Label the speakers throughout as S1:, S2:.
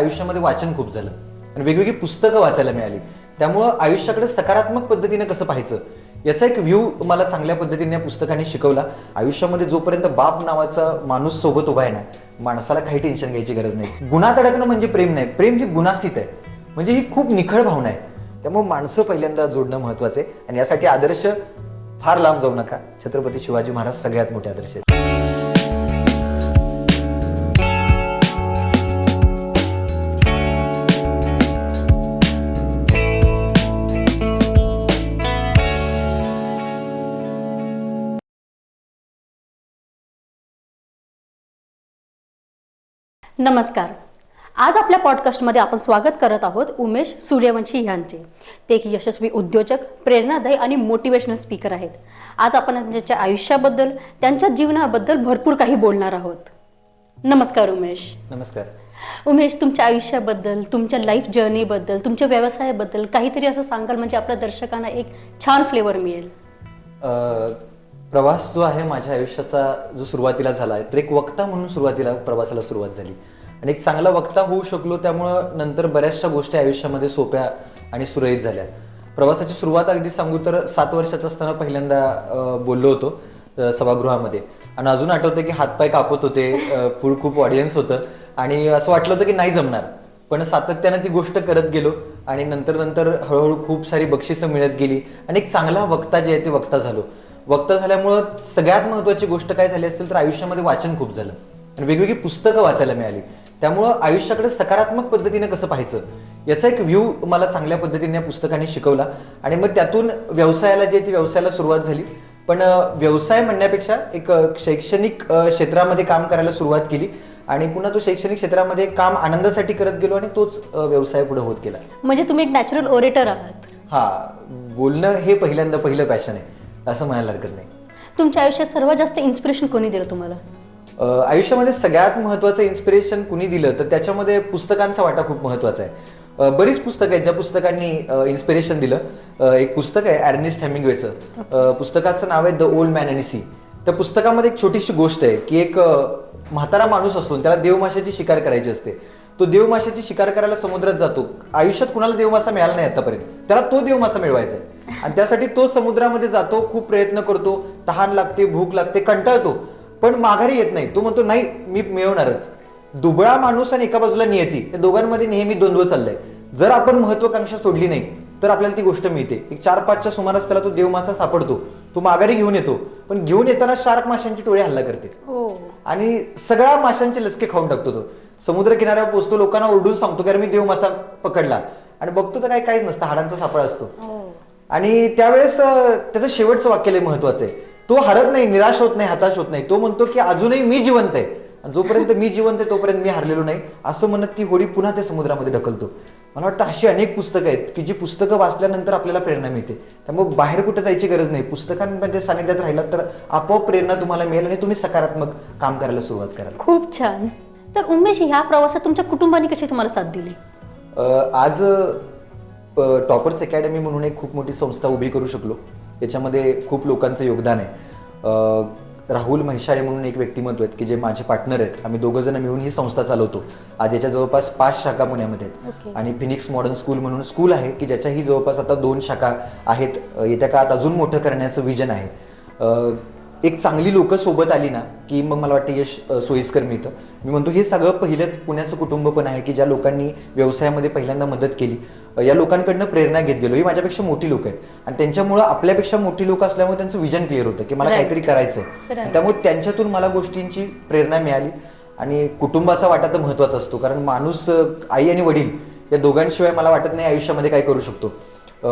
S1: आयुष्यामध्ये वाचन खूप झालं. आणि वेगवेगळी पुस्तकं वाचायला मिळाली. त्यामुळं आयुष्याकडे सकारात्मक पद्धतीने कसं पाहायचं? याचा एक व्ह्यू मला चांगल्या पद्धतीने या पुस्तकाने शिकवला. आयुष्यामध्ये जोपर्यंत बाप नावाचा माणूस सोबत उभा आहे ना माणसाला काही टेन्शन घ्यायची गरज नाही. गुणात अडकणं म्हणजे प्रेम नाही. प्रेम ही गुणासित आहे. म्हणजे ही खूप निखळ भावना आहे. त्यामुळे माणसं पहिल्यांदा जोडणं महत्वाचं आहे. आणि यासाठी आदर्श फार लांब जाऊ नका. छत्रपती शिवाजी महाराज सगळ्यात मोठे आदर्श आहेत.
S2: नमस्कार. आज आपल्या पॉडकास्टमध्ये आपण स्वागत करत आहोत उमेश सूर्यवंशी यांचे. ते एक यशस्वी उद्योजक प्रेरणादायी आणि मोटिवेशनल स्पीकर आहेत. आज आपण त्यांच्या आयुष्याबद्दल त्यांच्या जीवनाबद्दल भरपूर काही बोलणार आहोत. नमस्कार उमेश.
S1: नमस्कार.
S2: उमेश तुमच्या आयुष्याबद्दल तुमच्या लाईफ जर्नीबद्दल तुमच्या व्यवसायाबद्दल काहीतरी असं सांगाल म्हणजे आपल्या दर्शकांना एक छान फ्लेवर मिळेल.
S1: प्रवास जो आहे माझ्या आयुष्याचा जो सुरुवातीला झाला आहे तर एक वक्ता म्हणून सुरुवातीला प्रवासाला सुरुवात झाली. आणि एक चांगला वक्ता होऊ शकलो त्यामुळं नंतर बऱ्याचशा गोष्टी आयुष्यामध्ये सोप्या आणि सुरळीत झाल्या. प्रवासाची सुरुवात अगदी सांगू तर सात वर्षाचा असताना पहिल्यांदा बोललो होतो सभागृहामध्ये. आणि अजून आठवतं की हातपाय कापत होते अ, खूप ऑडियन्स होतं. आणि असं वाटलं होतं की नाही जमणार. पण सातत्यानं ती गोष्ट करत गेलो आणि नंतर नंतर हळूहळू खूप सारी बक्षिसं मिळत गेली. आणि एक चांगला वक्ता जे आहे ते वक्ता झालो. वक्ता झाल्यामुळं सगळ्यात महत्वाची गोष्ट काय झाली असेल तर आयुष्यामध्ये वाचन खूप झालं. आणि वेगवेगळी पुस्तकं वाचायला मिळाली. त्यामुळं आयुष्याकडे सकारात्मक पद्धतीने कसं पाहायचं? याचा एक व्ह्यू मला चांगल्या पद्धतीने या पुस्तकाने शिकवला. आणि मग त्यातून व्यवसायाला जे ती व्यवसायाला सुरुवात झाली. पण व्यवसाय म्हणण्यापेक्षा एक शैक्षणिक क्षेत्रामध्ये काम करायला सुरुवात केली. आणि पुन्हा तो शैक्षणिक क्षेत्रामध्ये काम आनंदासाठी करत गेलो आणि तोच व्यवसाय पुढे होत गेला.
S2: म्हणजे तुम्ही एक नॅचरल ओरेटर आहात.
S1: हा बोलणं हे पहिल्यांदा पहिलं पॅशन आहे. असं म्हणायला हरकत नाही.
S2: तुमच्या आयुष्यात सर्वात जास्त इन्स्पिरेशन कोणी दिलं तुम्हाला?
S1: अ, आयुष्यामध्ये सगळ्यात महत्वाचं इन्स्पिरेशन कुणी दिलं तर त्याच्यामध्ये पुस्तकांचा वाटा खूप महत्त्वाचा आहे. अ, बरीच पुस्तकं आहेत ज्या पुस्तकांनी इन्स्पिरेशन दिलं. अ, एक पुस्तक आहे ॲर्निस्ट हेमिंगवेचं अ, पुस्तकाचं नाव आहे the old man and sea त्या पुस्तकामध्ये एक छोटीशी गोष्ट आहे की एक अ, म्हातारा माणूस असतो आणि त्याला देवमाशाची शिकार करायची असते. तो देवमाशाची शिकार करायला समुद्रात जातो. आयुष्यात कुणाला देवमासा मिळाला नाही आतापर्यंत. त्याला तो देवमासा मिळवायचा आहे. आणि त्यासाठी तो समुद्रामध्ये जातो खूप प्रयत्न करतो तहान लागते भूक लागते कंटाळतो. पण माघारी येत नाही. तो म्हणतो नाही मी मिळवणारच. दुबळा माणूस आणि एका बाजूला नियती. या दोघांमध्ये नेहमी द्वंद्व चाललंय. जर आपण महत्वाकांक्षा सोडली नाही तर आपल्याला ती गोष्ट मिळते. एक चार पाचच्या सुमारास त्याला तो देवमासा सापडतो. तो माघारी घेऊन येतो. पण घेऊन येताना शार्क माशांची टोळी हल्ला करते.
S2: हो.
S1: आणि सगळ्या माशांचे लचके खाऊन टाकतो तो. समुद्र किनाऱ्यावर पोचतो लोकांना ओरडून सांगतो की अरे मी देव मासा पकडला. आणि बघतो तर काही काहीच नसतं. हाडांचा सापळा असतो.
S2: हो.
S1: आणि त्यावेळेस त्याचं शेवटचं वाक्य लय महत्वाचं आहे. तो हरत नाही निराश होत नाही हताश होत नाही. तो म्हणतो की अजूनही मी जिवंत आहे. जोपर्यंत मी जिवंत आहे तोपर्यंत मी हरलेलो नाही. असं म्हणत ती होडी पुन्हा त्या समुद्रामध्ये ढकलतो. मला वाटतं अशी अनेक पुस्तकं आहेत की जी पुस्तकं वाचल्यानंतर आपल्याला प्रेरणा मिळते. त्यामुळे बाहेर कुठे जायची गरज नाही. पुस्तकांमध्ये सानिध्यात राहिलात तर आपोआप प्रेरणा तुम्हाला मिळेल आणि तुम्ही सकारात्मक काम करायला सुरुवात कराल.
S2: खूप छान. तर उमेश ह्या प्रवासात तुमच्या कुटुंबाने कशी तुम्हाला साथ दिली?
S1: आज टॉपर्स अकॅडमी म्हणून एक खूप मोठी संस्था उभी करू शकलो. याच्यामध्ये खूप लोकांचं योगदान आहे. राहुल म्हैसाळे म्हणून एक व्यक्तिमत्व आहेत की जे माझे पार्टनर आहेत. आम्ही दोघं जण मिळून ही संस्था चालवतो. आज याच्या जवळपास पाच शाखा पुण्यामध्ये आहेत.
S2: Okay.
S1: आणि फिनिक्स मॉडर्न स्कूल म्हणून स्कूल आहे की ज्याच्याही जवळपास आता दोन शाखा आहेत. येत्या काळात अजून मोठं करण्याचं विजन आहे. एक चांगली लोक सोबत आली ना की मग मला वाटतं यश सोयीस्कर मिळतं. मी म्हणतो हे सगळं पहिलं पुण्याचं कुटुंब पण आहे की ज्या लोकांनी व्यवसायामध्ये पहिल्यांदा मदत केली. या लोकांकडनं प्रेरणा घेत गेलो. ही माझ्यापेक्षा मोठी लोक आहेत. आणि त्यांच्यामुळं आपल्यापेक्षा मोठी लोक असल्यामुळे त्यांचं विजन क्लिअर होतं की मला. काहीतरी करायचं त्यामुळे त्यांच्यातून मला गोष्टींची प्रेरणा मिळाली. आणि कुटुंबाचा वाटा तर महत्त्वाचा असतो कारण माणूस आई आणि वडील या दोघांशिवाय मला वाटत नाही आयुष्यामध्ये काय करू शकतो.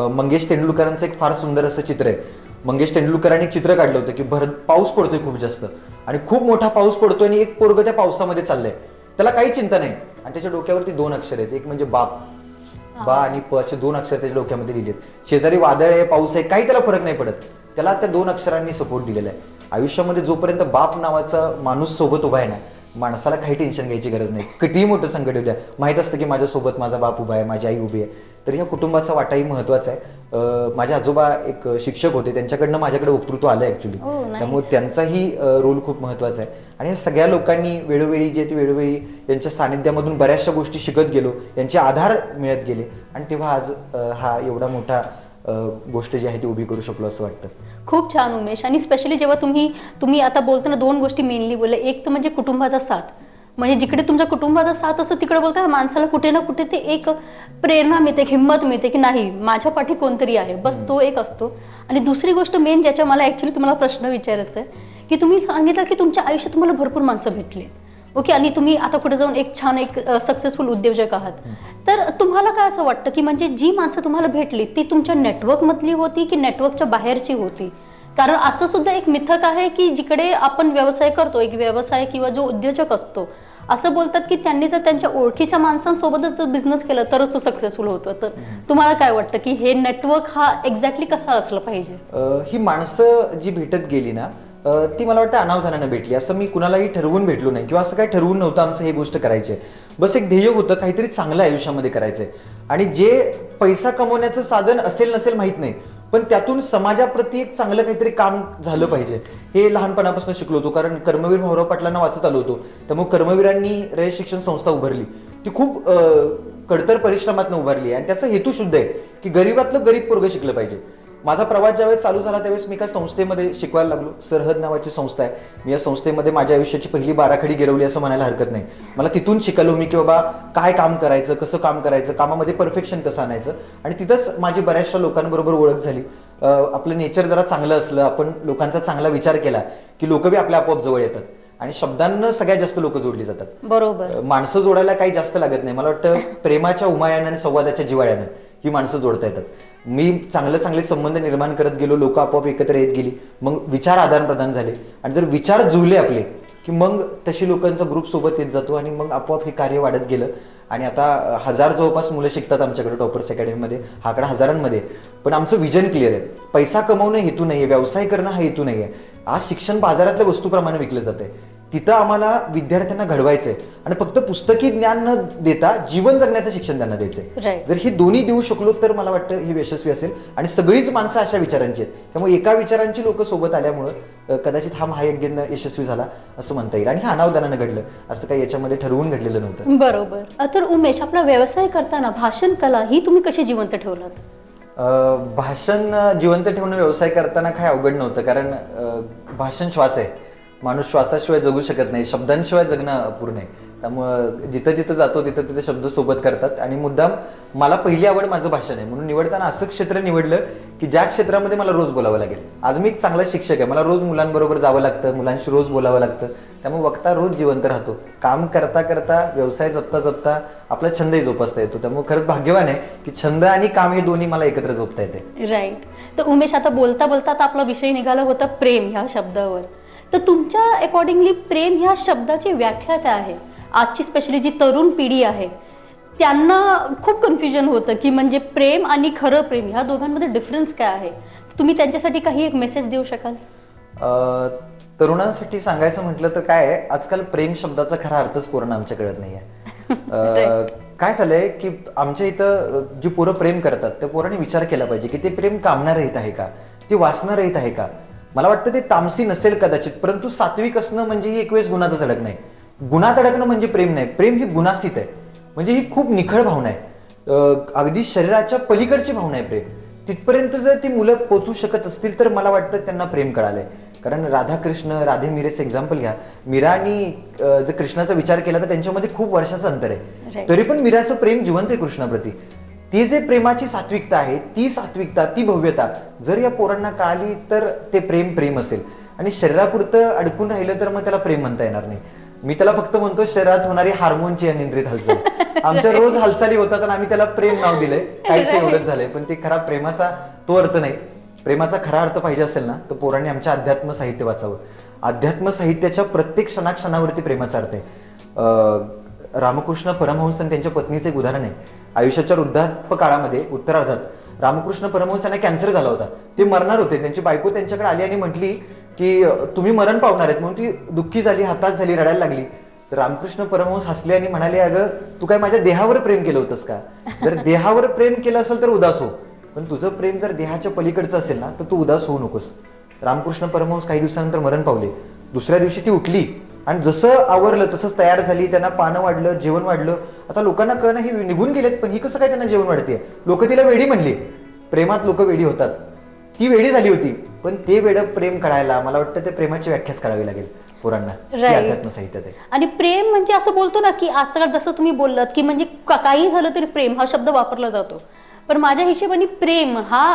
S1: मंगेश तेंडुलकरांचं एक फार सुंदर असं चित्र आहे. मंगेश तेंडुलकरांनी चित्र काढलं होतं की भर पाऊस पडतोय खूप जास्त. आणि खूप मोठा पाऊस पडतोय आणि एक पोरग त्या पावसामध्ये चाललंय. त्याला काही चिंता नाही. आणि त्याच्या डोक्यावरती दोन अक्षर आहेत. एक म्हणजे बाप. बा आणि प असे दोन अक्षर त्याच्या डोक्यामध्ये लिहिलेत. शेजारी वादळ आहे पाऊस आहे काही त्याला फरक नाही पडत. त्याला त्या दोन अक्षरांनी सपोर्ट दिलेला आहे. आयुष्यामध्ये जोपर्यंत बाप नावाचा माणूस सोबत उभा आहे ना माणसाला काही टेन्शन घ्यायची गरज नाही. कितीही मोठं संकट येऊ द्या. माहीत असतं की माझ्यासोबत माझा बाप उभा आहे माझी आई उभी आहे. तर या कुटुंबाचा वाटाही महत्त्वाचा आहे. माझे आजोबा एक शिक्षक होते त्यांच्याकडनं माझ्याकडे वक्तृत्व आलं ऍक्च्युली
S2: nice.
S1: त्यामुळे त्यांचाही रोल खूप महत्त्वाचा आहे. आणि या सगळ्या लोकांनी वेळोवेळी जे ते वेळोवेळी यांच्या सानिध्यामधून बऱ्याचशा गोष्टी शिकत गेलो यांचे आधार मिळत गेले. आणि तेव्हा आज हा एवढा मोठा गोष्ट जी आहे ती उभी करू शकलो असं वाटतं.
S2: खूप छान उमेश. आणि स्पेशली जेव्हा तुम्ही तुम्ही आता बोलताना दोन गोष्टी मेनली बोलले एक तर म्हणजे कुटुंबाचा साथ. म्हणजे जिकडे तुमच्या कुटुंबाचा साथ असतो तिकडे बोलताय माणसाला कुठे ना कुठे ते एक प्रेरणा मिळते हिंमत मिळते की नाही माझ्या पाठी कोणतरी आहे. बस तो एक असतो. आणि दुसरी गोष्ट मेन ज्याच्या मला ऍक्च्युली तुम्हाला प्रश्न विचारायचा आहे की तुम्ही सांगितलं की तुमच्या आयुष्यात तुम्हाला भरपूर माणसं भेटली ओके आणि तुम्ही आता कुठे जाऊन एक छान एक सक्सेसफुल उद्योजक आहात. तर तुम्हाला काय असं वाटतं की म्हणजे जी माणसं तुम्हाला भेटली ती तुमच्या नेटवर्कमधली होती की नेटवर्कच्या बाहेरची होती? कारण असं सुद्धा एक मिथक आहे की जिकडे आपण व्यवसाय करतो एक व्यवसाय किंवा जो उद्योजक असतो असं बोलतात की त्यांनी जर त्यांच्या ओळखीच्या माणसांसोबतच जर बिझनेस केला तरच तो सक्सेसफुल होतो. तर तुम्हाला काय वाटतं की हे नेटवर्क हा एक्झॅक्टली कसा असलं पाहिजे?
S1: ही माणसं जी भेटत गेली ना ती मला वाटतं अनावधानानं भेटली. असं मी कुणालाही ठरवून भेटलो नाही किंवा असं काही ठरवून नव्हतं आमचं हे गोष्ट करायची. बस एक ध्येय होतं काहीतरी चांगलं आयुष्यामध्ये करायचंय. आणि जे पैसा कमवण्याचं साधन असेल नसेल माहीत नाही पण त्यातून समाजाप्रती एक चांगलं काहीतरी काम झालं पाहिजे. हे लहानपणापासून शिकलो होतो कारण कर्मवीर भाऊराव पाटलांना वाचत आलो होतो. त्यामुळे कर्मवीरांनी रयत शिक्षण संस्था उभारली. ती खूप कडतर परिश्रमातून उभारली आहे. आणि त्याचा हेतू शुद्ध आहे की गरीबातलं गरीब पोरग शिकलं पाहिजे. माझा प्रवास ज्यावेळेस चालू झाला त्यावेळेस मी एका संस्थेमध्ये शिकवायला लागलो. सरहद नावाची संस्था आहे. मी या संस्थेमध्ये माझ्या आयुष्याची पहिली बाराखडी गिरवली असं म्हणायला हरकत नाही. मला तिथून शिकलो मी की बाबा काय काम करायचं कसं काम करायचं कामामध्ये परफेक्शन कसं आणायचं? आणि तिथंच माझी बऱ्याचशा लोकांबरोबर ओळख झाली. आपलं नेचर जरा चांगलं असलं आपण लोकांचा चांगला विचार केला की लोक बी आपल्या आपोआप जवळ येतात. आणि शब्दांना सगळ्यात जास्त लोक जोडली जातात.
S2: बरोबर.
S1: माणसं जोडायला काही जास्त लागत नाही. मला वाटतं प्रेमाच्या उमायानं आणि संवादाच्या जिवाळ्यानं ही माणसं जोडता येतात. मी चांगले चांगले संबंध निर्माण करत गेलो लोक आपोआप एकत्र येत गेली. मग विचार आदान प्रदान झाले. आणि जर विचार जुळले आपले की मग तशी लोकांचा ग्रुप सोबत येत जातो आणि मग आपोआप हे कार्य वाढत गेलं. आणि आता हजार जवळपास मुलं शिकतात आमच्याकडे टॉपर्स अकॅडमीमध्ये हा आकडा हजारांमध्ये. पण आमचं विजन क्लिअर आहे. पैसा कमवणं हेतू नाही आहे व्यवसाय करणं हा हेतू नाही आहे आज शिक्षण बाजारातल्या वस्तूप्रमाणे विकलं जाते तिथं आम्हाला विद्यार्थ्यांना घडवायचंय. आणि फक्त पुस्तकी ज्ञान न देता जीवन जगण्याचं शिक्षण त्यांना द्यायचंय. जर हे दोन्ही देऊ शकलो तर मला वाटतं हे यशस्वी असेल. आणि सगळीच माणसं अशा विचारांची आहेत. त्यामुळे एका विचारांची लोक सोबत आल्यामुळं कदाचित हा महायज्ञ यशस्वी झाला असं म्हणता येईल. आणि हे अनावधानानं घडलं असं काही याच्यामध्ये ठरवून घडलेलं नव्हतं.
S2: बरोबर. तर उमेश आपला व्यवसाय करताना भाषण कला ही तुम्ही कशी जिवंत ठेवलात?
S1: भाषण जिवंत ठेवणं व्यवसाय करताना काय अवघड नव्हतं. कारण भाषण श्वास आहे. माणूस श्वासाशिवाय जगू शकत नाही शब्दांशिवाय जगणं अपूर्ण आहे. त्यामुळं जिथं जिथं जातो तिथं तिथे शब्द सोबत करतात. आणि मुद्दाम मला पहिली आवड माझं भाषण आहे. म्हणून निवडताना असं क्षेत्र निवडलं की ज्या क्षेत्रामध्ये मला रोज बोलावं लागेल. आज मी एक चांगला शिक्षक आहे. मला रोज मुलांबरोबर जावं लागतं मुलांशी रोज बोलावं लागतं. त्यामुळे वक्ता रोज जिवंत राहतो. काम करता करता व्यवसाय जपता जपता आपला छंदही जोपासता येतो. त्यामुळे खरंच भाग्यवान आहे की छंद आणि काम हे दोन्ही मला एकत्र जोपता येते.
S2: राईट तर उमेश आता बोलता बोलता आता आपला विषय निघाला होता प्रेम ह्या शब्दावर. तर तुमच्या अकॉर्डिंगली प्रेम ह्या शब्दाची व्याख्या काय आहे? आजची स्पेशली जी तरुण पिढी आहे त्यांना खूप कन्फ्युजन होतं की म्हणजे प्रेम आणि खरं प्रेम ह्या दोघांमध्ये डिफरन्स काय आहे? तुम्ही त्यांच्यासाठी काही एक मेसेज देऊ शकाल?
S1: तरुणांसाठी सांगायचं म्हटलं तर काय आजकाल प्रेम शब्दाचा खरा अर्थच पोरांना आमच्या कळत नाहीये. काय झालंय की आमच्या इथं जी पोरं प्रेम करतात त्या पोरांनी विचार केला पाहिजे की ते प्रेम कामणार रहित आहे का? ते वासना रहित आहे का? मला वाटतं ते तामसी नसेल कदाचित परंतु सात्विक असणं म्हणजे ही एक वेळेस गुणातच अडक नाही गुणात अडकणं म्हणजे प्रेम नाही. प्रेम ही गुणासित आहे. म्हणजे ही खूप निखळ भावना आहे. अगदी शरीराच्या पलीकडची भावना आहे प्रेम. तिथपर्यंत जर ती मुलं पोचू शकत असतील तर मला वाटतं त्यांना प्रेम कळालंय. कारण राधाकृष्ण राधे मीरेचं एक्झाम्पल घ्या. मीरा आणि अं, जर कृष्णाचा विचार केला तर त्यांच्यामध्ये खूप वर्षाचं अंतर आहे. तरी पण मीराचं प्रेम जिवंत आहे कृष्णाप्रती. ती जे प्रेमाची सात्विकता आहे ती सात्विकता ती भव्यता जर या पोरांना कळाली तर ते प्रेम प्रेम असेल. आणि शरीरापुरतं अडकून राहिलं तर मग त्याला प्रेम म्हणता येणार नाही. मी त्याला फक्त म्हणतो शरीरात होणारी हार्मोनची अनियंत्रित हालचाल. आमच्या रोज हालचाली होतात आणि आम्ही त्याला प्रेम नाव दिलंय. काहीच एवढंच झालंय पण ते खरा प्रेमाचा तो अर्थ नाही. प्रेमाचा खरा अर्थ पाहिजे असेल ना तर पोरांनी आमच्या अध्यात्म साहित्य वाचावं. अध्यात्म साहित्याच्या प्रत्येक क्षणाक्षणावरती प्रेमाचा अर्थ आहे. रामकृष्ण परमहंस आणि त्यांच्या पत्नीचं एक उदाहरण आहे. आयुष्याच्या वृद्धाप काळामध्ये उत्तरार्धात रामकृष्ण परमहंस यांना कॅन्सर झाला होता. ते मरणार होते. त्यांची बायको त्यांच्याकडे आली आणि म्हटली की तुम्ही मरण पावणार आहेत. म्हणून ती दुःखी झाली हताश झाली रडायला लागली. तर रामकृष्ण परमहंस हसले आणि म्हणाले अगं तू काय माझ्या देहावर प्रेम केलं होतंस का? जर देहावर प्रेम केलं असेल तर उदास हो. पण तुझं प्रेम जर देहाच्या पलीकडचं असेल ना तर तू उदास होऊ नकोस. रामकृष्ण परमहंस काही दिवसानंतर मरण पावले. दुसऱ्या दिवशी ती उठली. आणि जसं आवरलं तसंच तयार झाली त्यांना पानं वाढलं जेवण वाढलं. आता लोकांना कळणं ही निघून गेलेत पण ही कसं काय त्यांना जेवण वाढते? लोक तिला वेडी म्हणली. प्रेमात लोक वेडी होतात. ती वेडी झाली होती पण ते वेड प्रेम कळायला मला वाटतं ते प्रेमाची व्याख्याच करावी लागेल पोरांना. साहित्यात
S2: आणि प्रेम म्हणजे असं बोलतो ना की आजकाल जसं तुम्ही बोललात की म्हणजे काही झालं तरी प्रेम हा शब्द वापरला जातो. पण माझ्या हिशोबाने प्रेम हा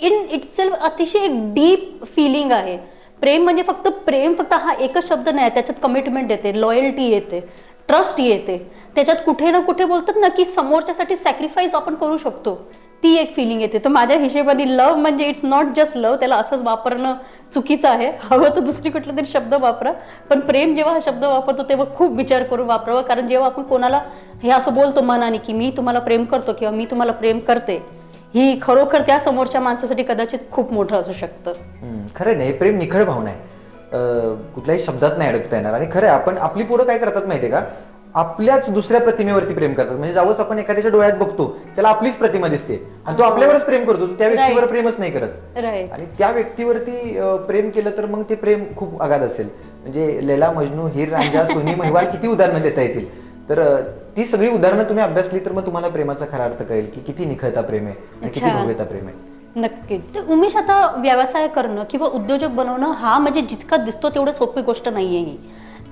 S2: इन इटसेल्फ अतिशय एक डीप फिलिंग आहे. प्रेम म्हणजे फक्त प्रेम फक्त हा एकच शब्द नाही त्याच्यात कमिटमेंट येते लॉयल्टी येते ट्रस्ट येते. त्याच्यात कुठे ना कुठे बोलतात ना की समोरच्यासाठी सॅक्रिफाईस आपण करू शकतो. ती एक फिलिंग येते. तर माझ्या हिशोबाने लव म्हणजे इट्स नॉट जस्ट लव त्याला असंच वापरणं चुकीचं आहे. हवं तर दुसरी कुठला तरी शब्द वापरा. पण प्रेम जेव्हा हा शब्द वापरतो तेव्हा खूप विचार करून वापरावा. कारण जेव्हा आपण कोणाला हे असं बोलतो मनाने की मी तुम्हाला प्रेम करतो किंवा मी तुम्हाला प्रेम करते ही खरोखर त्या समोरच्या माणसासाठी कदाचित खूप मोठं असू शकतं.
S1: हम्म, खरं नाही प्रेम निखळ भावना आहे. अं, कुठल्याही शब्दात नाही अडकता येणार. आणि खरं आहे, आपण आपली पोरं काय करतात माहितीये का? आपल्याच दुसऱ्या प्रतिमेवरती प्रेम करतात. म्हणजे ज्यावेळेस आपण एखाद्याच्या डोळ्यात बघतो त्याला आपलीच प्रतिमा दिसते. आणि तो आपल्यावरच प्रेम करतो त्या व्यक्तीवर
S2: Right.
S1: प्रेमच नाही करत.
S2: राईट
S1: आणि त्या व्यक्तीवरती अं, प्रेम केलं तर मग ते प्रेम खूप अगाध असेल. म्हणजे लेला मजनू हिर रांजा सोनी महिवाल किती उदाहरणं देता येतील. तर अं, ती सगळी उदाहरणं तुम्ही अभ्यासली तर मग तुम्हाला प्रेमाचा खरा अर्थ कळेल की किती निखळता प्रेम आहे आणि किती
S2: छान.
S1: भव्यता प्रेम आहे.
S2: नक्की. तर उमेश आता व्यवसाय करणं किंवा उद्योजक बनवणं हा म्हणजे जितका दिसतो तेवढं सोपी गोष्ट नाहीये ही.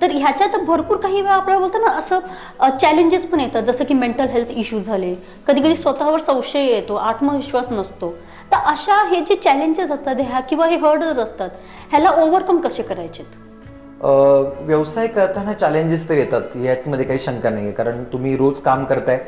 S2: तर ह्याच्यात भरपूर काही वेळा आपल्याला बोलतो ना असं चॅलेंजेस पण येतात. जसं की मेंटल हेल्थ इश्यू झाले. कधी कधी स्वतःवर संशय येतो आत्मविश्वास नसतो. तर अशा हे जे चॅलेंजेस असतात ह्या किंवा हे हर्डल्स असतात ह्याला ओव्हरकम कसे करायचेत?
S1: अं, व्यवसाय करताना चॅलेंजेस तर येतात यातमध्ये काही शंका नाही आहे कारण तुम्ही रोज काम करताय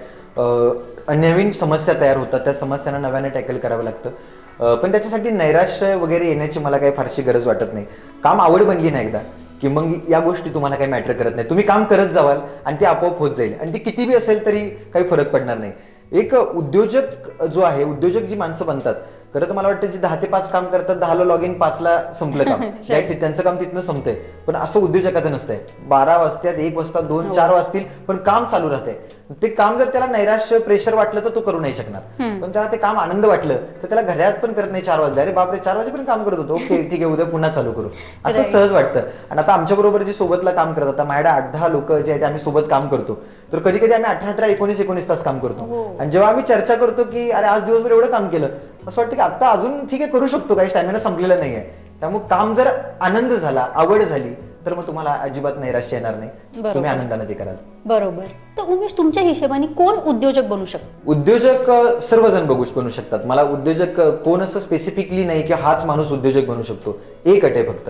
S1: नवीन समस्या तयार होतात त्या समस्यांना नव्याने टॅकल करावं लागतं. पण त्याच्यासाठी नैराश्य वगैरे येण्याची मला काही फारशी गरज वाटत नाही. काम आवड बनली ना एकदा की मग या गोष्टी तुम्हाला काही मॅटर करत नाही. तुम्ही काम करत जावाल आणि ते आपोआप होत जाईल. आणि ते किती बी असेल तरी काही फरक पडणार नाही. एक उद्योजक जो आहे उद्योजक जी माणसं बनतात खरं तर मला वाटतं जे दहा ते पाच काम करतात दहाला लॉग इन पाचला संपलं काम. That's it. त्यांचं काम तिथनं संपतंय. पण असं उद्योजकाचं नसतंय. बारा वाजत्यात एक वाजता दोन चार वाजतील पण काम चालू राहतंय. ते काम जर त्याला नैराश्य प्रेशर वाटलं तर तो करू नाही शकणार. पण त्याला ते काम आनंद वाटलं तर त्याला घड्याळात पण करत नाही चार वाजले. अरे बापरे चार वाजेपर्यंत काम करत होतो. ओके ठीक आहे उद्या पुन्हा चालू करू. असं
S2: Right.
S1: सहज वाटतं. आणि आता आमच्या बरोबर जे सोबतला काम करतात आता माझ्या आठ दहा लोक जे आहेत आम्ही सोबत काम करतो. तर कधी कधी आम्ही अठरा अठरा एकोणीस एकोणीस तास काम करतो. आणि जेव्हा आम्ही चर्चा करतो की अरे आज दिवसभर एवढं काम केलं. असं वाटतं की आता अजून ठीक आहे करू शकतो. काही स्टॅमिना संपलेला नाहीये. त्यामुळे काम जर आनंद झाला आवड झाली तर मग तुम्हाला अजिबात नैराश्य येणार नाही. तुम्ही आनंदाने ते कराल.
S2: बरोबर. तर उमेश तुमच्या हिशोबाने कोण उद्योजक बनू शकतो?
S1: उद्योजक सर्वजण बघू बनू शकतात. मला उद्योजक कोण असं स्पेसिफिकली नाही की हाच माणूस उद्योजक बनू शकतो. एक अट आहे फक्त.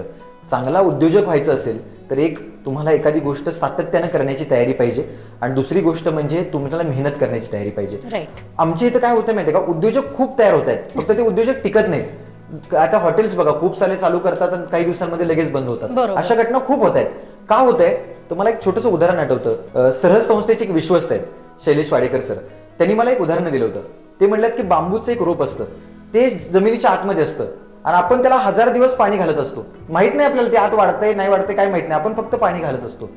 S1: चांगला उद्योजक व्हायचं असेल तर एक तुम्हाला एखादी गोष्ट सातत्यानं करण्याची तयारी पाहिजे आणि दुसरी गोष्ट म्हणजे तुम्हाला मेहनत करण्याची तयारी पाहिजे. आमच्या इथं काय होतं माहितीये का? उद्योजक खूप तयार होत आहेत. फक्त ते उद्योजक टिकत नाहीत. आता हॉटेल्स बघा खूप सारे चालू करतात आणि काही दिवसांमध्ये लगेच बंद होतात. अशा घटना खूप होत आहेत. का होत आहे तुम्हाला एक छोटंसं उदाहरण आठवतं. सहज संस्थेचे एक विश्वस्त आहेत शैलेश वाडेकर सर. त्यांनी मला एक उदाहरण दिलं होतं. ते म्हणतात की बांबूचं एक रोप असतं. ते जमिनीच्या आतमध्ये असतं. आणि आपण त्याला हजार दिवस पाणी घालत असतो. माहीत नाही आपल्याला ते आत वाढतंय नाही वाढतंय काय माहीत नाही. आपण फक्त पाणी घालत असतो.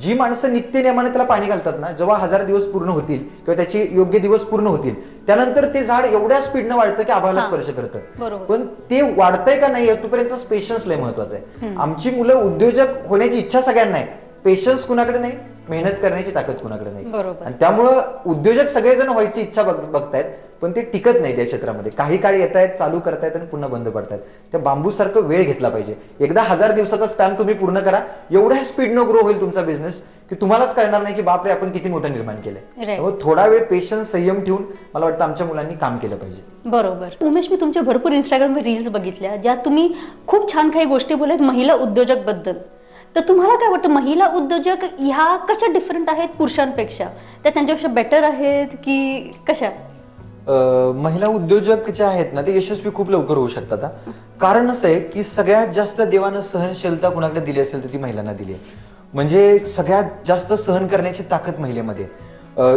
S1: जी माणसं नित्य नियमाने त्याला पाणी घालतात ना जेव्हा हजार दिवस पूर्ण होतील किंवा त्याचे योग्य दिवस पूर्ण होतील त्यानंतर ते झाड एवढ्या स्पीडनं वाढतं की आभाळाला
S2: हा.
S1: स्पर्श करतं. पण ते वाढतंय का नाही तोपर्यंत पेशन्स लय महत्वाचं आहे. आमची मुलं उद्योजक होण्याची इच्छा सगळ्यांना आहे. पेशन्स कुणाकडे नाही? मेहनत करण्याची ताकद कुणाकडे नाही.
S2: बरोबर.
S1: आणि त्यामुळं उद्योजक सगळेजण व्हायची इच्छा बघ- बघतायत पण ते टिकत नाही त्या क्षेत्रामध्ये. काही काळ येत आहेत चालू करतायत आणि पुन्हा बंद पडतायत. त्या बांबू सारखं वेळ घेतला पाहिजे. एकदा हजार दिवसाचा स्पॅम तुम्ही पूर्ण करा. एवढ्या स्पीडनं ग्रो होईल तुमचा बिझनेस की तुम्हालाच कळणार नाही की बापरे आपण किती मोठं निर्माण. त्यामुळे थोडा वेळ पेशन्स संयम ठेवून मला वाटतं आमच्या मुलांनी काम केलं पाहिजे.
S2: बरोबर. उमेश मी तुमच्या भरपूर इंस्टाग्रामवर रील्स बघितल्या ज्यात तुम्ही खूप छान काही गोष्टी बोलत महिला उद्योजकबद्दल. तर तुम्हाला काय वाटतं महिला उद्योजक ह्या कशा डिफरंट आहेत पुरुषांपेक्षा? त्या त्यांच्यापेक्षा बेटर आहेत की कशा?
S1: महिला उद्योजक ज्या आहेत ना ते यशस्वी खूप लवकर होऊ शकतात कारण असं आहे की सगळ्यात जास्त देवानं सहनशीलता कुणाकडे दिली असेल तर ती महिलांना दिली आहे. म्हणजे सगळ्यात जास्त सहन करण्याची ताकद महिलेमध्ये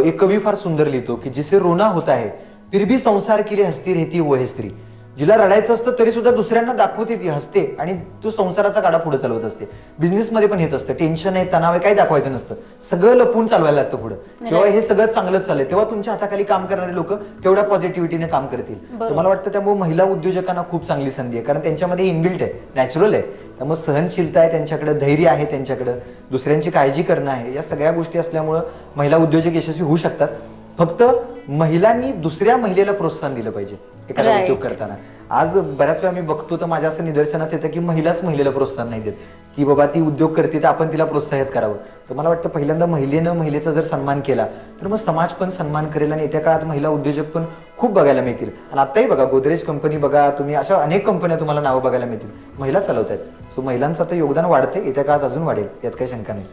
S1: एक कवी फार सुंदर लिहितो की जिसे रोना होता है फिर भी संसार केली हस्ती रेती है हे स्त्री. जिला रडायचं असतं तरी सुद्धा दुसऱ्यांना दाखवते ती हसते आणि तू संसाराचा गाडा पुढे चालवत असते. बिझनेसमध्ये पण हेच असतं. टेन्शन आहे तणाव आहे काही दाखवायचं नसतं. सगळं लपून चालवायला लागतं पुढे. तेव्हा हे सगळं चांगलंच चालेल तेव्हा तुमच्या हाताखाली काम करणारे लोक तेवढ्या पॉझिटिव्हिटीने काम करतील. मला वाटतं त्यामुळे महिला उद्योजकांना खूप चांगली संधी आहे. कारण त्यांच्यामध्ये इनबिल्ट आहे नॅचरल आहे. त्यामुळे सहनशीलता आहे त्यांच्याकडे धैर्य आहे त्यांच्याकडे दुसऱ्यांची काळजी करणं आहे. या सगळ्या गोष्टी असल्यामुळं महिला उद्योजक यशस्वी होऊ शकतात. फक्त महिलांनी दुसऱ्या महिलेला प्रोत्साहन दिलं पाहिजे एखादा
S2: Right.
S1: उद्योग करताना. आज बऱ्याच वेळा मी बघतो तर माझ्या असं निदर्शनास येतं की महिलाच महिलेला प्रोत्साहन नाही देत. की बाबा ती उद्योग करते तर आपण तिला प्रोत्साहित करावं. तर मला वाटतं पहिल्यांदा महिलेनं महिलेचा जर सन्मान केला तर मग समाज पण सन्मान करेल आणि येत्या काळात महिला उद्योजक पण खूप बघायला मिळतील. आणि आताही बघा गोदरेज कंपनी बघा तुम्ही अशा अनेक कंपन्या तुम्हाला नावं बघायला मिळतील. महिला चालवत आहेत सो महिलांचं आता योगदान वाढते येत्या काळात अजून वाढेल यात काही शंका नाही.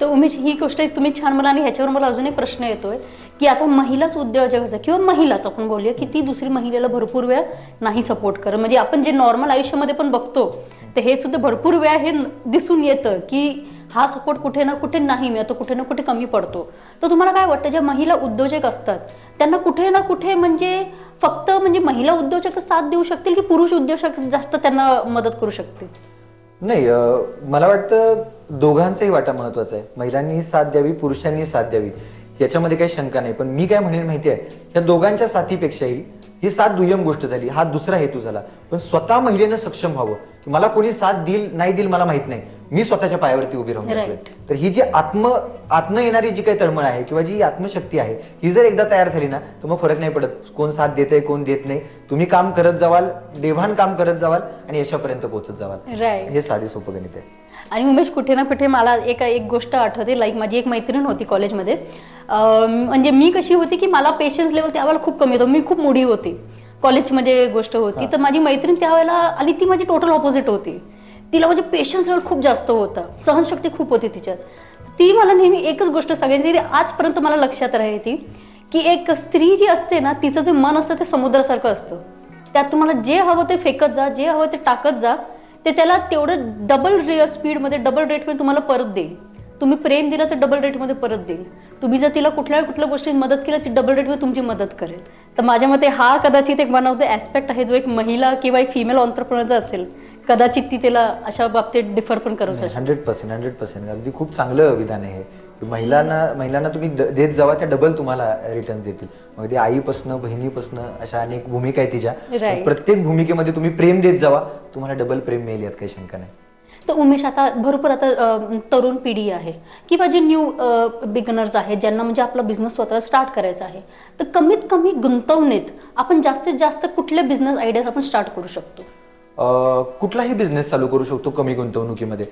S2: तर उमेश ही गोष्ट तुम्ही छान मला आणि ह्याच्यावर मला अजून एक प्रश्न येतोय की आता महिलाच उद्योजक किंवा महिलाच आपण बोलूया की ती दुसरी महिलेला भरपूर वेळ नाही सपोर्ट करत. म्हणजे आपण जे नॉर्मल आयुष्यामध्ये पण बघतो तर हे सुद्धा भरपूर वेळा हे दिसून येतं की हा सपोर्ट कुठे ना कुठे नाही मिळतो कुठे ना कुठे कमी पडतो. तर तुम्हाला काय वाटतं ज्या महिला उद्योजक असतात त्यांना कुठे ना कुठे म्हणजे फक्त म्हणजे महिला उद्योजक साथ देऊ शकतील की पुरुष उद्योजक जास्त त्यांना मदत करू शकतील?
S1: नाही मला वाटतं दोघांचाही वाटा महत्त्वाचा आहे. महिलांनी साथ द्यावी पुरुषांनी साथ द्यावी. याच्यामध्ये काही शंका नाही. पण मी काय म्हणेन माहिती आहे या दोघांच्या साथीपेक्षाही ही साथ दुय्यम गोष्ट झाली. हा दुसरा हेतू झाला. पण स्वतः महिलेनं सक्षम व्हावं. की मला कोणी साथ देईल नाही देईल मला माहीत नाही. मी स्वतःच्या पायावरती उभी राहून. तर ही जी आत्म आत्म येणारी जी काही तळमळ आहे किंवा जी आत्मशक्ती आहे ही जर एकदा तयार झाली ना तर मग फरक नाही पडत. कोण साथ देते कोण देत नाही. तुम्ही काम करत जावाल देवान काम करत जावाल आणि यशापर्यंत पोहोचत जावाल. हे साधे सोपं गणित आहे.
S2: आणि उमेश कुठे ना कुठे मला एक एक गोष्ट आठवते लाईक माझी एक मैत्रीण होती कॉलेजमध्ये म्हणजे मी कशी होती की मला पेशन्स लेवल त्यावेळेला खूप कमी होतं. मी खूप मोठी होती. कॉलेजमध्ये गोष्ट होती. तर माझी मैत्रीण त्यावेळेला आणि ती माझी टोटल ऑपोजिट होती. तिला म्हणजे पेशन्स लेवल खूप जास्त होता. सहनशक्ती खूप होती तिच्यात. ती मला नेहमी एकच गोष्ट सांगायची ती आजपर्यंत मला लक्षात राहायची की एक स्त्री जी असते ना तिचं जे मन असतं ते समुद्रासारखं असतं. त्यात तुम्हाला जे हवं ते फेकत जा जे हवं ते टाकत जा. ते त्याला तेवढं डबल रे स्पीडमध्ये डबल रेटमध्ये तुम्हाला परत देईल. तुम्ही प्रेम दिलं तर डबल रेटमध्ये परत देईल. तुम्ही जर तिला कुठल्या कुठल्या गोष्टीत मदत केली ती डबल रेटमध्ये तुमची मदत करेल. तर माझ्या मते हा कदाचित एक वन ऑफ द ॲस्पेक्ट आहे जो एक महिला किंवा एक फिमेल ऑन्टरप्रिनरचा असेल कदाचित ती तिला अशा बाबतीत डिफर पण करू शकते.
S1: हंड्रेड पर्सेंट हंड्रेड पर्सेंट अगदी खूप चांगलं विधान आहे महिलांना महिलांना तुम्ही द- देत जावा त्या डबल तुम्हाला रिटर्न देतील. मग ते आईपासनं बहिणीपासनं अशा अनेक भूमिका आहे तिच्या.
S2: Right.
S1: प्रत्येक भूमिकेमध्ये तुम्ही प्रेम देत जावा तुम्हाला डबल प्रेम मिळेल यात काही शंका नाही.
S2: तर उमेश आता भरपूर आता अं, तरुण पिढी आहे. किंवा जे न्यू बिगनर्स आहेत ज्यांना म्हणजे आपला बिझनेस स्वतः स्टार्ट करायचा आहे तर कमीत कमी गुंतवणीत आपण जास्तीत जास्त कुठले बिझनेस आयडियाज आपण स्टार्ट करू शकतो?
S1: कुठलाही बिझनेस चालू करू शकतो कमी गुंतवणुकीमध्ये.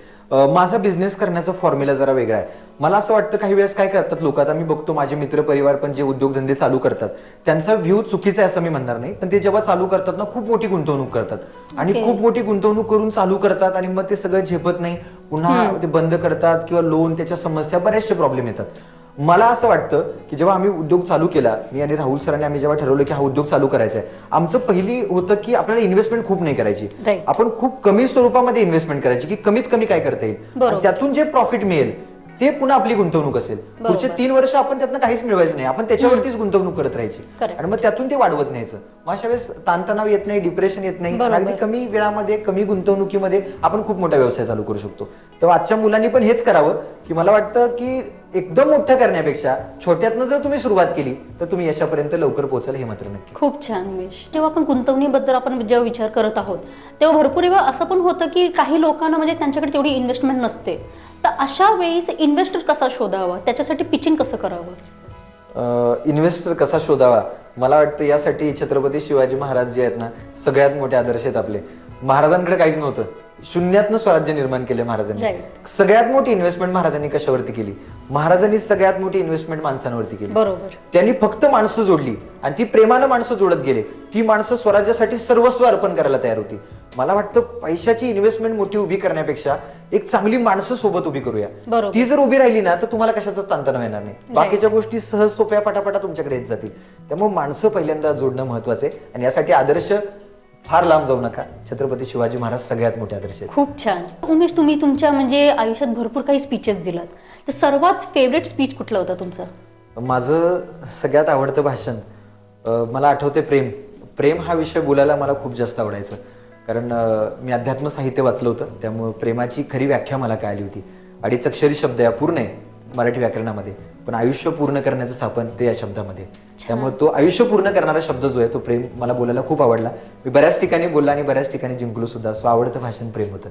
S1: माझा बिझनेस करण्याचा फॉर्म्युला जरा वेगळा आहे. मला असं वाटतं काही वेळेस काय करतात लोक आता मी बघतो माझे मित्र परिवार पण जे उद्योगधंदे चालू करतात त्यांचा व्ह्यू चुकीचा आहे असं मी म्हणणार नाही पण ते जेव्हा चालू करतात ना खूप मोठी गुंतवणूक करतात. आणि. खूप मोठी गुंतवणूक करून चालू करतात आणि मग ते सगळं झेपत नाही पुन्हा ते बंद करतात किंवा लोन त्याच्या समस्या बरेचसे प्रॉब्लेम येतात. मला असं वाटतं की जेव्हा आम्ही उद्योग चालू केला मी आणि राहुल सरांनी आम्ही जेव्हा ठरवलं की हा उद्योग चालू करायचा आहे आमचं पहिली होतं की आपल्याला इन्व्हेस्टमेंट खूप नाही करायची.
S2: Right.
S1: आपण खूप कमी स्वरूपामध्ये इन्व्हेस्टमेंट करायची की कमीत कमी काय करता येईल.
S2: बरोबर.
S1: आणि त्यातून जे प्रॉफिट मिळेल ते पुन्हा आपली गुंतवणूक असेल. पुढचे तीन वर्ष आपण त्यातनं काहीच मिळवायचं नाही. आपण त्याच्यावरतीच गुंतवणूक करत राहायची.
S2: Correct.
S1: आणि मग त्यातून ते वाढवत न्यायचं. मग अशा वेळेस ताणतणाव येत नाही डिप्रेशन येत नाही.
S2: बरोबर.
S1: अगदी कमी वेळामध्ये कमी गुंतवणुकीमध्ये आपण खूप मोठा व्यवसाय चालू करू शकतो. तर आजच्या मुलांनी पण हेच करावं की मला वाटतं की एकदम मोठं करण्यापेक्षा छोट्यातनं जर तुम्ही सुरुवात केली तर तुम्ही यशापर्यंत लवकर पोहोचाल हे मात्र नक्की.
S2: खूप छान उमेश. जेव्हा आपण गुंतवणुकीबद्दल आपण जेव्हा विचार करत आहोत तेव्हा भरपूर वेळा असं पण होतं की काही लोकांना म्हणजे त्यांच्याकडे तेवढी इन्व्हेस्टमेंट नसते. तर अशा वेळेस इन्व्हेस्टर कसा शोधावा? त्याच्यासाठी पिचिंग कसं करावं?
S1: इन्व्हेस्टर कसा शोधावा? मला वाटतं यासाठी छत्रपती शिवाजी महाराज जे आहेत ना सगळ्यात मोठे आदर्श आहेत आपले. महाराजांकडे काहीच नव्हतं. शून्यातनं स्वराज्य निर्माण केले महाराजांनी.
S2: Right.
S1: सगळ्यात मोठी इन्व्हेस्टमेंट महाराजांनी कशावरती केली? महाराजांनी सगळ्यात मोठी इन्व्हेस्टमेंट माणसांवरती केली.
S2: बरोबर.
S1: त्यांनी फक्त माणसं जोडली आणि ती प्रेमानं माणसं जोडत गेले. ती माणसं स्वराज्यासाठी सर्वस्व अर्पण करायला तयार होती. मला वाटतं पैशाची इन्व्हेस्टमेंट मोठी उभी करण्यापेक्षा एक चांगली माणसं सोबत उभी करूया. ती जर उभी राहिली ना तर तुम्हाला कशाचाच ताणतणाव येणार नाही. बाकीच्या गोष्टी सहज सोप्या पटापटा तुमच्याकडे येत जातील. त्यामुळे माणसं पहिल्यांदा जोडणं महत्वाचं आहे. आणि यासाठी आदर्श फार लांब जाऊ नका. छत्रपती शिवाजी महाराज सगळ्यात मोठे आदर्श आहेत.
S2: खूप छान. उमेश तुम्ही तुमच्या म्हणजे आयुष्यात भरपूर काही स्पीचेस दिलात. तर सर्वात फेवरेट स्पीच कुठला होता तुमचा?
S1: माझं सगळ्यात आवडतं भाषण अं, मला आठवते प्रेम. प्रेम हा विषय बोलायला मला खूप जास्त आवडायचं. कारण अं, मी अध्यात्म साहित्य वाचलं होतं. त्यामुळे प्रेमाची खरी व्याख्या मला कळाली होती. अडीच अक्षरी शब्द आहे अपूर्ण आहे मराठी व्याकरणामध्ये. पण आयुष्य पूर्ण करण्याचं सापन ते या शब्दामध्ये. त्यामुळे तो आयुष्य पूर्ण करणारा शब्द जो आहे तो प्रेम मला बोलायला खूप आवडला. मी बऱ्याच ठिकाणी बोलला आणि बऱ्याच ठिकाणी जिंकलो सुद्धा. सो आवडतं भाषण प्रेम होतं.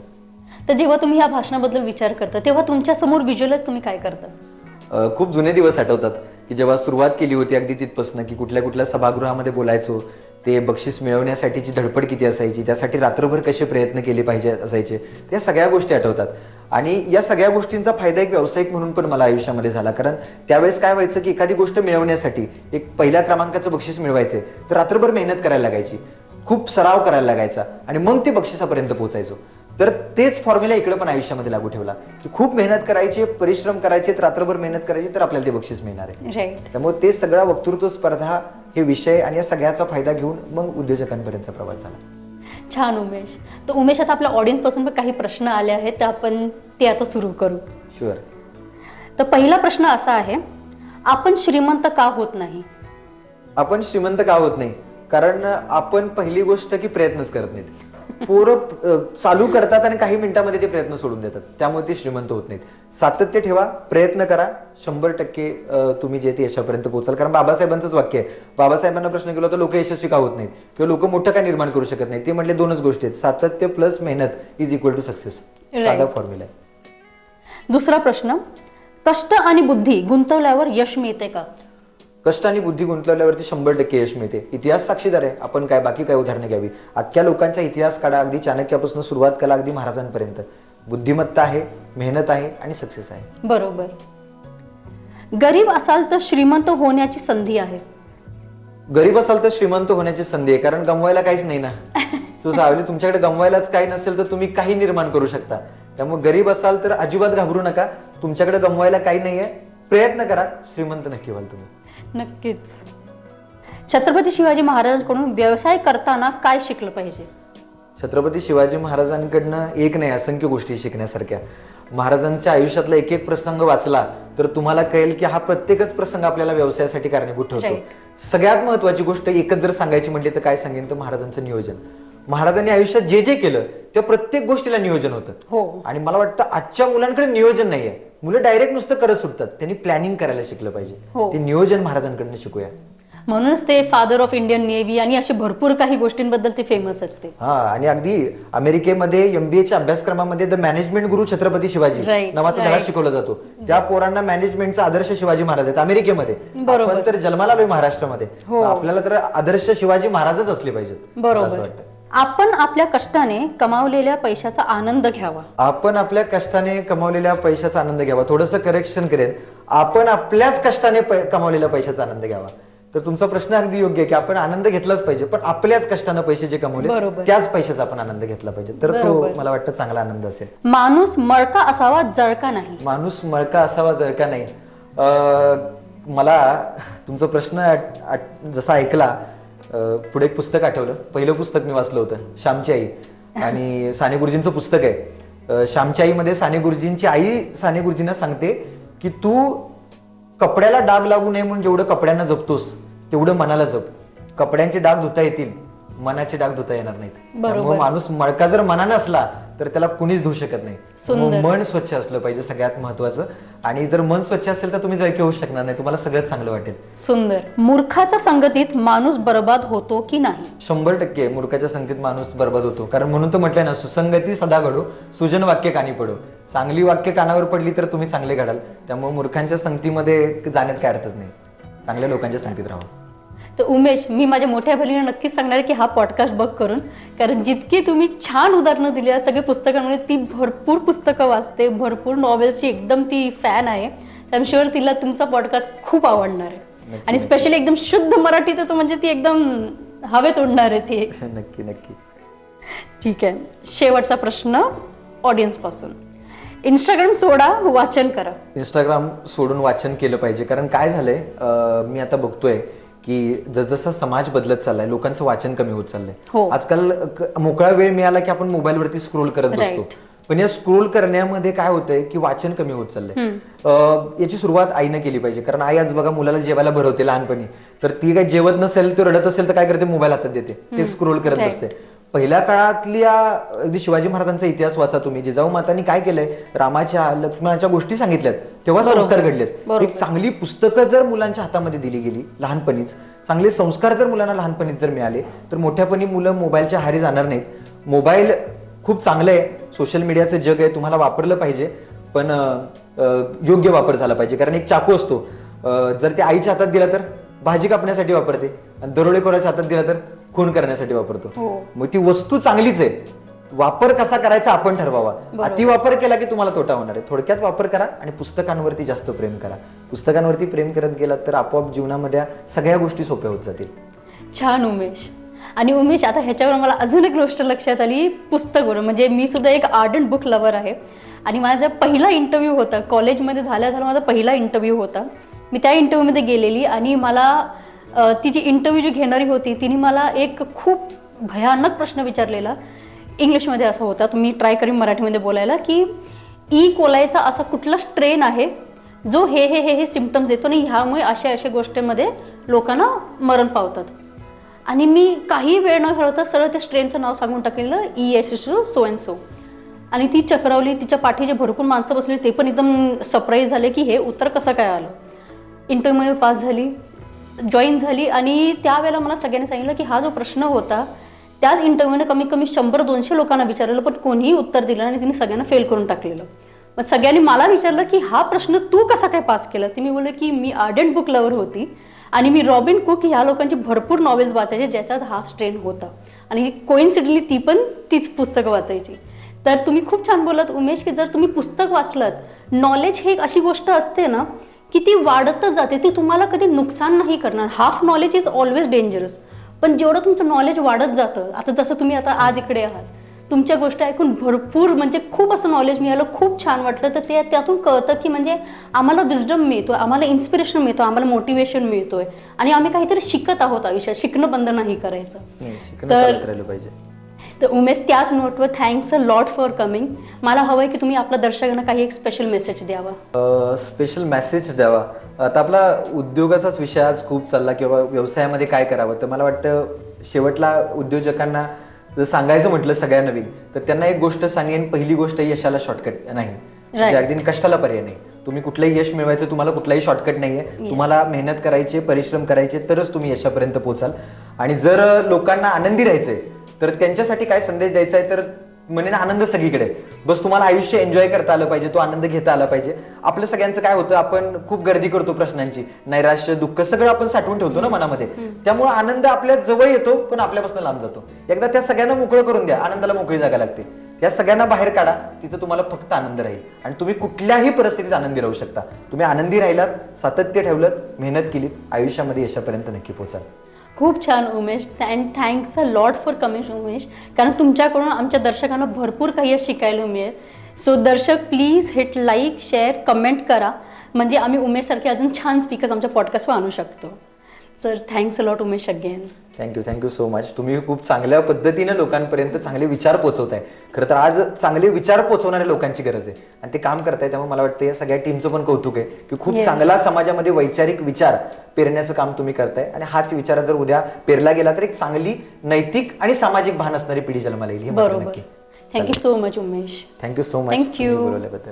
S2: तर जेव्हा तुम्ही या भाषणाबद्दल विचार करता तेव्हा तुमच्यासमोर व्हिज्युअलाइज तुम्ही काय करता?
S1: खूप जुने दिवस आठवतात की जेव्हा सुरुवात केली होती अगदी तिथपासून की कुठल्या कुठल्या सभागृहामध्ये बोलायचो ते बक्षीस मिळवण्यासाठीची धडपड किती असायची? त्यासाठी रात्रभर कसे प्रयत्न केले पाहिजे असायचे? त्या सगळ्या गोष्टी आठवतात. आणि या सगळ्या गोष्टींचा फायदा एक व्यावसायिक म्हणून पण मला आयुष्यामध्ये झाला. कारण त्यावेळेस काय व्हायचं की एखादी गोष्ट मिळवण्यासाठी एक पहिल्या क्रमांकाचं बक्षीस मिळवायचे तर रात्रभर मेहनत करायला लागायची. खूप सराव करायला लागायचा. आणि मग ते बक्षिसापर्यंत पोहोचायचो. तर तेच फॉर्म्युला इकडे पण आयुष्यामध्ये लागू ठेवला. की खूप मेहनत करायची परिश्रम करायचे रात्रभर मेहनत करायची तर आपल्याला ते बक्षीस मिळणार आहे. त्यामुळे ते सगळा वक्तृत्व स्पर्धा हे विषय आणि या सगळ्याचा फायदा घेऊन मग उद्योजकांपर्यंतचा प्रवास झाला.
S2: छान उमेश. तर उमेश आता आपल्या ऑडियन्सपासून पण काही प्रश्न आले आहेत तर आपण ते आता सुरू करू.
S1: शुअर
S2: तर पहिला प्रश्न असा आहे आपण श्रीमंत का होत नाही?
S1: आपण श्रीमंत का होत नाही? कारण आपण पहिली गोष्ट की प्रयत्नच करत नाहीत. पोरं चालू करतात आणि काही मिनिटांमध्ये ते प्रयत्न सोडून देतात. त्यामुळे ते श्रीमंत होत नाहीत. सातत्य ठेवा प्रयत्न करा. शंभर टक्के तुम्ही जे ते यशापर्यंत पोहोचाल. कारण बाबासाहेबांचंच वाक्य आहे. बाबासाहेबांना प्रश्न केला होता लोक यशस्वी का होत नाहीत? किंवा लोक मोठं का निर्माण करू शकत नाहीत? ते म्हटले दोनच गोष्टी आहेत. सातत्य प्लस मेहनत इज इक्वल टू सक्सेस साधा. फॉर्म्युला आहे.
S2: दुसरा प्रश्न कष्ट आणि बुद्धी गुंतवल्यावर यश मिळते का?
S1: कष्ट आणि बुद्धी गुंतवल्यावरती शंभर टक्के यश मिळते. इतिहास साक्षीदार आहे. आपण काय बाकी काय उदाहरणं घ्यावी? अख्ख्या लोकांचा इतिहास काढा. अगदी चाणक्यापासून सुरुवात करा. अगदी महाराजांपर्यंत. बुद्धिमत्ता आहे मेहनत आहे आणि सक्सेस आहे.
S2: बरोबर. गरीब असाल तर श्रीमंत होण्याची संधी आहे.
S1: गरीब असाल तर श्रीमंत होण्याची संधी आहे. कारण गमवायला काहीच नाही ना. सो सावली तुमच्याकडे गमवायलाच काही नसेल तर तुम्ही काही निर्माण करू शकता. त्यामुळे गरीब असाल तर अजिबात घाबरू नका. तुमच्याकडे गमवायला काही नाहीये. प्रयत्न करा. श्रीमंत नक्की व्हाल तुम्ही.
S2: नक्कीच. छत्रपती शिवाजी महाराजांकडून व्यवसाय करताना काय शिकलं पाहिजे?
S1: छत्रपती शिवाजी महाराजांकडनं एक नाही असंख्य गोष्टी शिकण्यासारख्या. महाराजांच्या आयुष्यातला एक एक प्रसंग वाचला तर तुम्हाला कळेल की हा प्रत्येकच प्रसंग आपल्याला व्यवसायासाठी कारणीभूत ठरतो.
S2: Right.
S1: सगळ्यात महत्वाची गोष्ट एकच जर सांगायची म्हटली तर काय सांगेन? तर महाराजांचं नियोजन. महाराजांनी आयुष्यात जे जे केलं त्या प्रत्येक गोष्टीला नियोजन होतं.
S2: हो.
S1: आणि मला वाटतं आजच्या मुलांकडे नियोजन नाहीये. मुलं डायरेक्ट नुसतं करत सुटतात. त्यांनी प्लॅनिंग करायला शिकलं पाहिजे.
S2: हो.
S1: ते नियोजन महाराजांकडनं शिकूया.
S2: म्हणूनच ते फादर ऑफ इंडियन नेव्ही आणि असे भरपूर काही गोष्टींबद्दल ते फेमस आहेत ते.
S1: हा आणि अगदी अमेरिकेमध्ये एमबीएच्या अभ्यासक्रमामध्ये the management Guru Chhatrapati Shivaji
S2: Right,
S1: नावाचा धडा
S2: right.
S1: शिकवला जातो. त्या पोरांना मॅनेजमेंटचा आदर्श शिवाजी महाराज आहेत अमेरिकेमध्ये.
S2: बरोबर.
S1: आपण तर जन्माला आलोय महाराष्ट्रामध्ये.
S2: हो.
S1: तर आपल्याला तर आदर्श शिवाजी महाराजच असले पाहिजेत. मला असं
S2: बरोबर
S1: वाटतं.
S2: आपण आपल्या कष्टाने कमावलेल्या पैशाचा आनंद घ्यावा.
S1: आपण आपल्या कष्टाने कमावलेल्या पैशाचा आनंद घ्यावा. थोडंसं करेक्शन करेन. आपण आपल्याच कष्टाने पै- कमावलेल्या पैशाचा आनंद घ्यावा. तर तुमचा प्रश्न अगदी योग्य आहे की आपण आनंद घेतलाच पाहिजे पण आपल्याच कष्टानं पैसे जे कमवले. त्याच पैशाचा आपण आनंद घेतला पाहिजे. तर तो
S2: बरोबर.
S1: मला वाटतं चांगला आनंद असेल.
S2: माणूस मळका असावा जळका नाही.
S1: माणूस मळका असावा जर का नाही. अं, मला तुमचा प्रश्न जसा ऐकला पुढे एक पुस्तक आठवलं. पहिलं पुस्तक मी वाचलं होतं श्यामची आई. आणि साने गुरुजींचं पुस्तक आहे. श्यामची आईमध्ये साने गुरुजींची आई साने गुरुजींना सांगते की तू कपड्याला डाग लागू नये म्हणून जेवढं कपड्यांना जपतोस तेवढं मनाला जप. कपड्यांचे डाग धुता येतील मनाचे डाग धुता येणार नाहीत. माणूस मळका जर मनानं असला तर त्याला कुणीच धुवू शकत नाही. मन स्वच्छ असलं पाहिजे सगळ्यात महत्वाचं. आणि जर मन स्वच्छ असेल तर तुम्ही जळकी होऊ शकणार नाही. तुम्हाला सगळ्यात चांगलं वाटेल.
S2: सुंदर. मूर्खाच्या संगतीत माणूस बर्बाद होतो की नाही?
S1: शंभर टक्के मूर्खाच्या संगतीत माणूस बर्बाद होतो. कारण म्हणून तर म्हटलंय ना सुसंगती सदा घडो सुजन वाक्य कानी पडो. चांगली वाक्य कानावर पडली तर तुम्ही चांगले घडाल. त्यामुळे मूर्खांच्या संगतीमध्ये जाण्यात काय अर्थच नाही. चांगल्या लोकांच्या संगतीत राहा.
S2: तर उमेश मी माझ्या मोठ्या बहिणीला नक्कीच सांगणार आहे की हा पॉडकास्ट बघ करून. कारण जितकी तुम्ही छान उदाहरणं दिली आहेत सगळे पुस्तकांमध्ये ती भरपूर पुस्तकं वाचते भरपूर नॉवेल्सची एकदम ती फॅन आहे. तर शुअर तिला तुमचा पॉडकास्ट खूप आवडणार आहे. आणि स्पेशली एकदम शुद्ध मराठी तर तो म्हणजे ती एकदम हवेत उडणार आहे ती.
S1: नक्की नक्की.
S2: ठीक आहे. शेवटचा प्रश्न ऑडियन्सपासून. इंस्टाग्राम सोडा वाचन करा.
S1: इंस्टाग्राम सोडून वाचन केलं पाहिजे. कारण काय झालंय मी आता बघतोय की जसजसा समाज बदलत चाललाय लोकांचं वाचन कमी होत
S2: हो.
S1: चाललंय आजकाल क- मोकळा वेळ मिळाला की आपण मोबाईलवरती स्क्रोल करत बसतो.
S2: Right.
S1: पण या स्क्रोल करण्यामध्ये काय होतंय की वाचन कमी होत चाललंय. अं, याची सुरुवात आईनं केली पाहिजे. कारण आई आज बघा मुलाला जेवायला भरवते लहानपणी. तर ती काही जेवत नसेल तो रडत असेल तर काय करते? मोबाईल हातात देते. ते स्क्रोल करत. बसते. पहिल्या काळातल्या अगदी शिवाजी महाराजांचा इतिहास वाचा तुम्ही जिजाऊ मातांनी काय केलंय? रामाच्या लक्ष्मणाच्या गोष्टी सांगितल्यात. तेव्हा. संस्कार घडलेत. एक चांगली पुस्तकं जर मुलांच्या हातामध्ये दिली गेली लहानपणीच चांगले संस्कार जर मुलांना लहानपणीच जर मिळाले तर मोठ्यापणी मुलं मोबाईलच्या हारी जाणार नाहीत. मोबाईल खूप चांगलं आहे. सोशल मीडियाचं जग आहे तुम्हाला वापरलं पाहिजे पण योग्य वापर झाला पाहिजे. कारण एक चाकू असतो. जर ते आईच्या हातात दिला तर भाजी कापण्यासाठी वापरते. आणि दरोडेखोराच्या हातात दिला तर खून करण्यासाठी वापरतो.
S2: हो.
S1: मग ती वस्तू चांगलीच आहे. वापर कसा करायचा आपण ठरवावा. अति वापर केला की तुम्हाला तोटा होणार आहे. थोडक्यात वापर करा आणि पुस्तकांवरती जास्त प्रेम करा. पुस्तकांवरती प्रेम करत गेलात तर आपोआप जीवनामध्ये सगळ्या गोष्टी सोप्या होत जातील.
S2: छान उमेश. आणि उमेश आता ह्याच्यावर मला अजून एक गोष्ट लक्षात आली. पुस्तकवर म्हणजे मी सुद्धा एक आर्डंट बुक लवर आहे. आणि माझा पहिला इंटरव्ह्यू होता. कॉलेजमध्ये झाल्या झाला माझा पहिला इंटरव्ह्यू होता. मी त्या इंटरव्ह्यूमध्ये गेलेली आणि मला तिची ती जी इंटरव्ह्यू जी घेणारी होती तिने मला एक खूप भयानक प्रश्न विचारलेला. इंग्लिशमध्ये असा होता. तुम्ही ट्राय करीन मराठीमध्ये बोलायला की ई कोलायचा असा कुठला स्ट्रेन आहे जो हे हे हे हे सिमटम्स देतो आणि ह्यामुळे अशा अशा गोष्टीमध्ये लोकांना मरण पावतात. आणि मी काही वेळ न घालवता सरळ त्या स्ट्रेनचं नाव सांगून टाकलेलं E S S so and so. आणि ती चक्रावली तिच्या पाठी जे भरपूर माणसं बसली ते पण एकदम सरप्राईज झाले की हे उत्तर कसं काय आलं. इंटरव्ह्यूमध्ये पास झाली. जॉईन झाली आणि त्यावेळेला मला सगळ्यांनी सांगितलं की हा जो प्रश्न होता त्याच इंटरव्ह्यूने कमीत कमी शंभर दोनशे लोकांना विचारलेलं पण कोणीही उत्तर दिलं आणि तिने सगळ्यांना फेल करून टाकलेलं. मग सगळ्यांनी मला विचारलं की हा प्रश्न तू कसा काय पास केला ती मी बोलले की मी आर्डंट बुक लवर होती आणि मी रॉबिन कुक ह्या लोकांची भरपूर नॉवेल्स वाचायचे ज्याच्यात हा स्ट्रेन होता. आणि कोइन्सिडली ती पण तीच पुस्तकं वाचायची. तर तुम्ही खूप छान बोलत उमेश की जर तुम्ही पुस्तक वाचलं नॉलेज ही एक अशी गोष्ट असते ना की ती वाढतच जाते ती तुम्हाला कधी नुकसान नाही करणार. Half knowledge is always dangerous पण जेवढं तुमचं नॉलेज वाढत जातं आता जसं तुम्ही आता आज इकडे आहात तुमच्या गोष्टी ऐकून भरपूर म्हणजे खूप असं नॉलेज मिळालं खूप छान वाटलं. तर ते त्यातून कळतं की म्हणजे आम्हाला विजडम मिळतो आम्हाला इन्स्पिरेशन मिळतो आम्हाला मोटिवेशन मिळतोय. आणि आम्ही काहीतरी शिकत आहोत आयुष्यात शिकणं बंद नाही करायचं. तर-
S1: पाहिजे.
S2: तर उमेश त्याच नोटवर thanks a lot for coming मला हवं आहे की तुम्ही आपल्या दर्शकांना काही एक स्पेशल मेसेज द्यावा.
S1: स्पेशल मेसेज द्यावा. आता आपला उद्योगाचाच विषय आज खूप चालला किंवा व्यवसायामध्ये काय करावं तर मला वाटतं शेवटला उद्योजकांना जर सांगायचं म्हटलं सगळ्या नवीन तर त्यांना एक गोष्ट सांगेन पहिली गोष्ट यशाला शॉर्टकट नाही. म्हणजे अगदी कष्टाला पर्याय नाही. तुम्ही कुठलंही यश मिळवायचं तुम्हाला कुठलाही शॉर्टकट नाहीये. तुम्हाला मेहनत करायची परिश्रम करायचे तरच तुम्ही यशापर्यंत पोहोचाल आणि जर लोकांना आनंदी राहायचंय तर त्यांच्यासाठी काय संदेश द्यायचा आहे? तर म्हणेन आनंद सगळीकडे. बस तुम्हाला आयुष्य एन्जॉय करता आलं पाहिजे तो आनंद घेता आला पाहिजे. आपलं सगळ्यांचं काय होतं आपण खूप गर्दी करतो प्रश्नांची. नैराश्य दुःख सगळं आपण साठवून ठेवतो ना मनामध्ये. त्यामुळे आनंद आपल्या जवळ येतो पण आपल्यापासून लांब जातो. एकदा त्या सगळ्यांना मोकळं करून द्या आनंदाला मोकळी जागा लागते. त्या सगळ्यांना बाहेर काढा तिथं तुम्हाला फक्त आनंद राहील. आणि तुम्ही कुठल्याही परिस्थितीत आनंदी राहू शकता. तुम्ही आनंदी राहिलात सातत्य ठेवलं मेहनत केलीत आयुष्यामध्ये यशापर्यंत नक्की पोचाल.
S2: खूप छान Umesh. And thanks a lot for coming Umesh. कारण तुमच्याकडून आमच्या दर्शकांना भरपूर काही शिकायला मिळेल. सो दर्शक please hit like share comment करा. म्हणजे आम्ही उमेशसारखे अजून छान स्पीकर्स आमच्या पॉडकास्टवर आणू शकतो. Sir thanks a lot Umesh again
S1: thank you thank you so much तुम्ही खूप चांगल्या पद्धतीने लोकांपर्यंत चांगले विचार पोहोचवताय खरं तर आज चांगले विचार पोहोचवणाऱ्या लोकांची गरज आहे. आणि ते काम करताय त्यामुळे मला वाटतं या सगळ्या टीमचं पण कौतुक आहे की खूप
S2: Yes.
S1: चांगला समाजामध्ये वैचारिक विचार पेरण्याचं काम तुम्ही करताय. आणि हाच विचार जर उद्या पेरला गेला तर एक चांगली नैतिक आणि सामाजिक भान असणारी पिढी जन्माला येईल हे मात्र
S2: बरोबर.
S1: नक्की
S2: thank you so much Umesh
S1: thank you so much
S2: Thank you.
S1: बोलवल्याबद्दल.